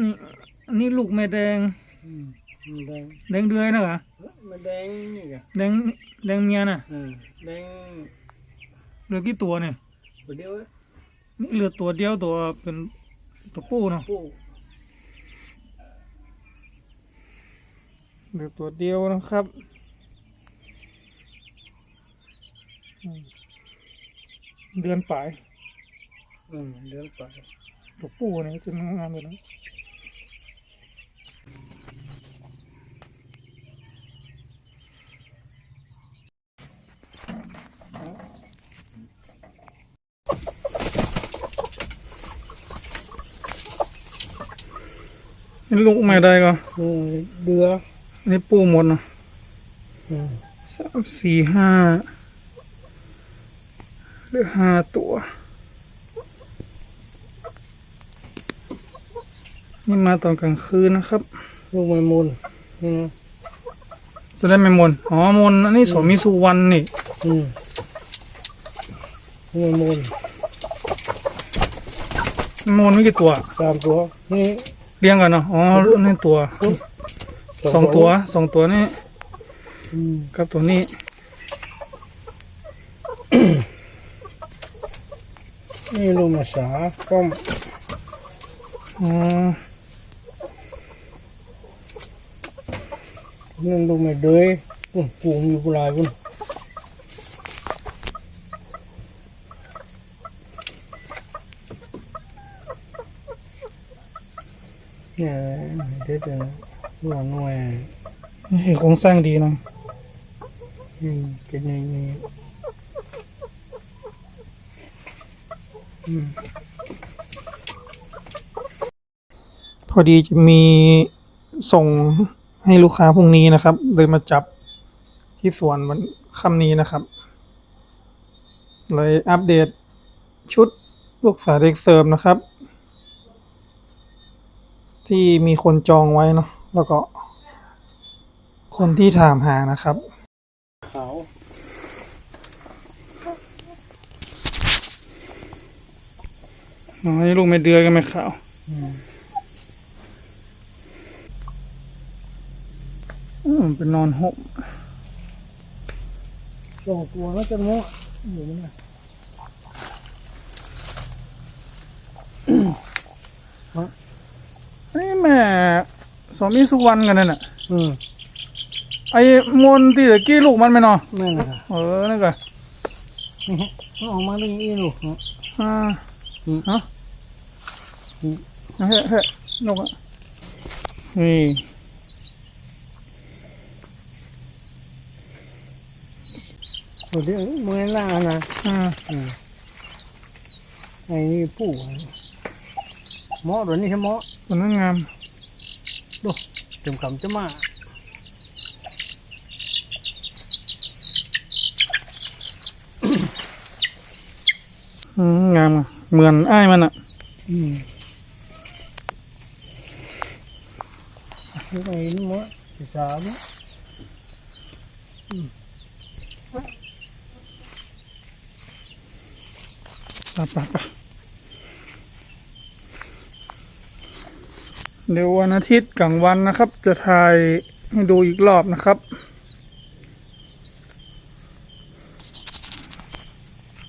นี่อันนี้ลูกแม่แดง อืมมันแดงแดงเดือยนะเหรอมันแดงนี่ไงแดงแดงเมียน่ะเออแดงเหลือกี่ตัวเนี่ยประเดี๋ยวนี่เหลือตัวเดียวตัวเป็นตัวผู้เนาะปูเหลือตัวเดียวนะครับอืมเดือนปลาย อืมเดินไปตัวผู้เนี่ยจะงามเลยนะ นี่ลูกไม่ได้ก็อืมเดืออันนี้ปูหมดเนาะอืมสามสี่ห้าเหลือห้าตัว นี่มาตอนกลางคืนนะครับ ลูกมันมุนนี่นะจะได้ไม่มนอ๋อมนอันนี้สมิสุวรรณนี่ อืมลูกมันมุนมนไม่กี่ตัวสามตัว นี่ เรียงกันเนาะ อ๋อนี่ตัว สองตัวสองตัวนี่อืมกับตัวนี้ นี่ลูกมาสาก้อมอ๋อนั่นลูกมาเดยปุ่นปุ่งอยู่กุหลาบปุ่น เนี่ยเด็ดเลยหัวหน่วยนี่โครงสร้างดีนะอืมเป็นยังไงอืมพอดีจะมีส่งให้ลูกค้าพรุ่งนี้นะครับ เลยมาจับที่สวนวันค่ำนี้นะครับ เลยอัปเดตชุดลูกสาเด็กเสริมนะครับ ที่มีคนจองไว้เนาะแล้วก็ คนที่ถามหานะครับขาวอ๋อนี่ลูกไม่เดือยกันไหมขาวอืมอืมเป็นนอนห่มสองตัวแล้วจะเนาะอยู่นี่นะนี่แม่ สอมีสุวรรณกันนั่นน่ะอืมไอ้มนต์ที่ตะกี้ลูกมันไหมเนาะนั่นแหละค่ะเออนั่นก็นี่ฮะเอาออกมาเรื่องอีลูกเนาะอ่าอืมฮะอืมเฮ้ยเฮ้ยนกอะนี่ตัวเดียวเมื่อล่านะอ่าอืมไอ้นี่ปู่หมอตัวนี้ใช่หมอตัวนั้นงาม จมคำจะมาอืมงามอะเหมือนอ้ายมันอะอืมไอ้นี่หมอสิสามะปะปะปะ เดี๋ยววันอาทิตย์กลางวันนะครับ จะถ่ายให้ดูอีกรอบนะครับ